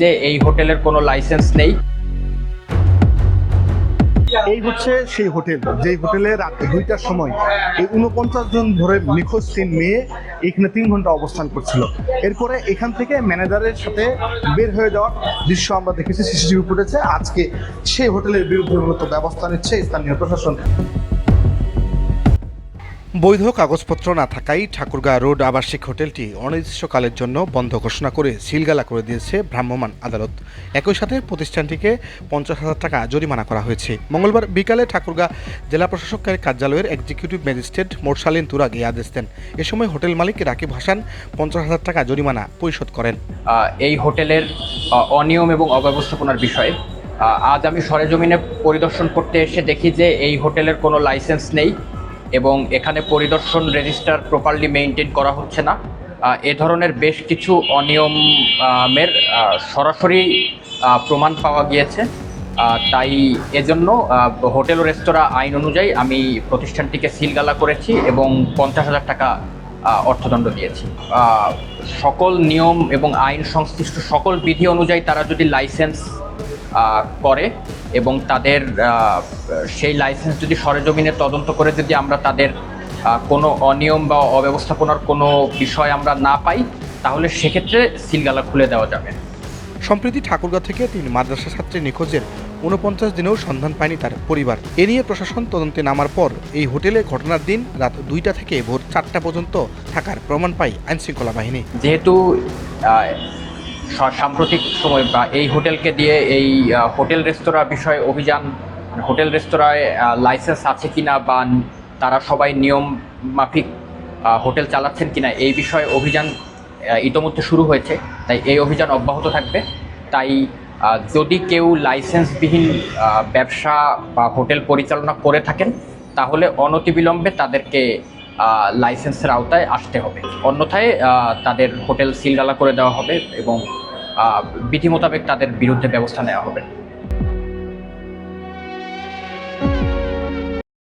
যে এই হোটেলের কোনো লাইসেন্স নেই। এই হচ্ছে সেই হোটেল, যেই হোটেলে রাত দুইটার সময় এই উনপঞ্চাশ জন ধরে নিখোঁজ তিন মেয়ে এখানে তিন ঘণ্টা অবস্থান করছিল। এরপরে এখান থেকে ম্যানেজারের সাথে বের হয়ে যাওয়ার দৃশ্য আমরা দেখেছি, সিসিটিভি ফুটেছে আজকে সেই হোটেলের বিরুদ্ধে মূলত ব্যবস্থা নিচ্ছে স্থানীয় প্রশাসন। বৈধ কাগজপত্র না থাকায় ঠাকুরগাঁ রোড আবাসিক হোটেলটি অনির্দিষ্টকালের জন্য বন্ধ ঘোষণা করে সিলগালা করে দিয়েছে ভ্রাম্যমাণ আদালত। একই সাথে প্রতিষ্ঠানটিকে পঞ্চাশ হাজার টাকা জরিমানা করা হয়েছে। মঙ্গলবার বিকালে ঠাকুরগাঁ জেলা প্রশাসকের কার্যালয়ের এক্সিকিউটিভ ম্যাজিস্ট্রেট মোরসালিন তুরাগ এই আদেশ দেন। এ সময় হোটেল মালিক রাকিব হাসান পঞ্চাশ হাজার টাকা জরিমানা পরিশোধ করেন। এই হোটেলের অনিয়ম এবং অব্যবস্থাপনার বিষয়ে। আজ আমি সরেজমিনে পরিদর্শন করতে এসে দেখি যে এই হোটেলের কোনো লাইসেন্স নেই। এবং এখানে পরিদর্শন রেজিস্টার প্রপারলি মেনটেন করা হচ্ছে না। এ ধরনের বেশ কিছু অনিয়মের সরাসরি প্রমাণ পাওয়া গিয়েছে। তাই এজন্য হোটেল ও রেস্তোরাঁ আইন অনুযায়ী আমি প্রতিষ্ঠানটিকে সিলগালা করেছি এবং পঞ্চাশ হাজার টাকা অর্থদণ্ড দিয়েছি। সকল নিয়ম এবং আইন সংশ্লিষ্ট সকল বিধি অনুযায়ী তারা যদি লাইসেন্স করে এবং তাদের সেই লাইসেন্স যদি সরেজমিনে তদন্ত করে যদি আমরা তাদের কোনো অনিয়ম বা অব্যবস্থাপনার কোনো বিষয় আমরা না পাই তাহলে সেক্ষেত্রে সিলগালা খুলে দেওয়া যাবে। সম্প্রতি ঠাকুরগাঁ থেকে তিন মাদ্রাসা ছাত্রী নিখোঁজের উনপঞ্চাশ দিনেও সন্ধান পায়নি তার পরিবার। এ নিয়ে প্রশাসন তদন্তে নামার পর এই হোটেলে ঘটনার দিন রাত দুইটা থেকে ভোর চারটা পর্যন্ত থাকার প্রমাণ পায় আইনশৃঙ্খলা বাহিনী। যেহেতু সাম্প্রতিক সময় বা এই হোটেলকে দিয়ে এই হোটেল রেস্তোরাঁ বিষয়ে অভিযান মানে হোটেল রেস্তোরাঁয় লাইসেন্স আছে কিনা বা তারা সবাই নিয়ম মাফিক হোটেল চালাচ্ছেন কিনা এই বিষয়ে অভিযান ইতোমধ্যে শুরু হয়েছে। তাই এই অভিযান অব্যাহত থাকবে। তাই যদি কেউ লাইসেন্সবিহীন ব্যবসা বা হোটেল পরিচালনা করে থাকেন, তাহলে অনতিবিলম্বে তাদেরকে লাইসেন্সের আওতায় আসতে হবে। অন্যথায় তাদের হোটেল সিলগালা করে দেওয়া হবে এবং বিধি মোতাবেক তাদের বিরুদ্ধে ব্যবস্থা নেওয়া হবে।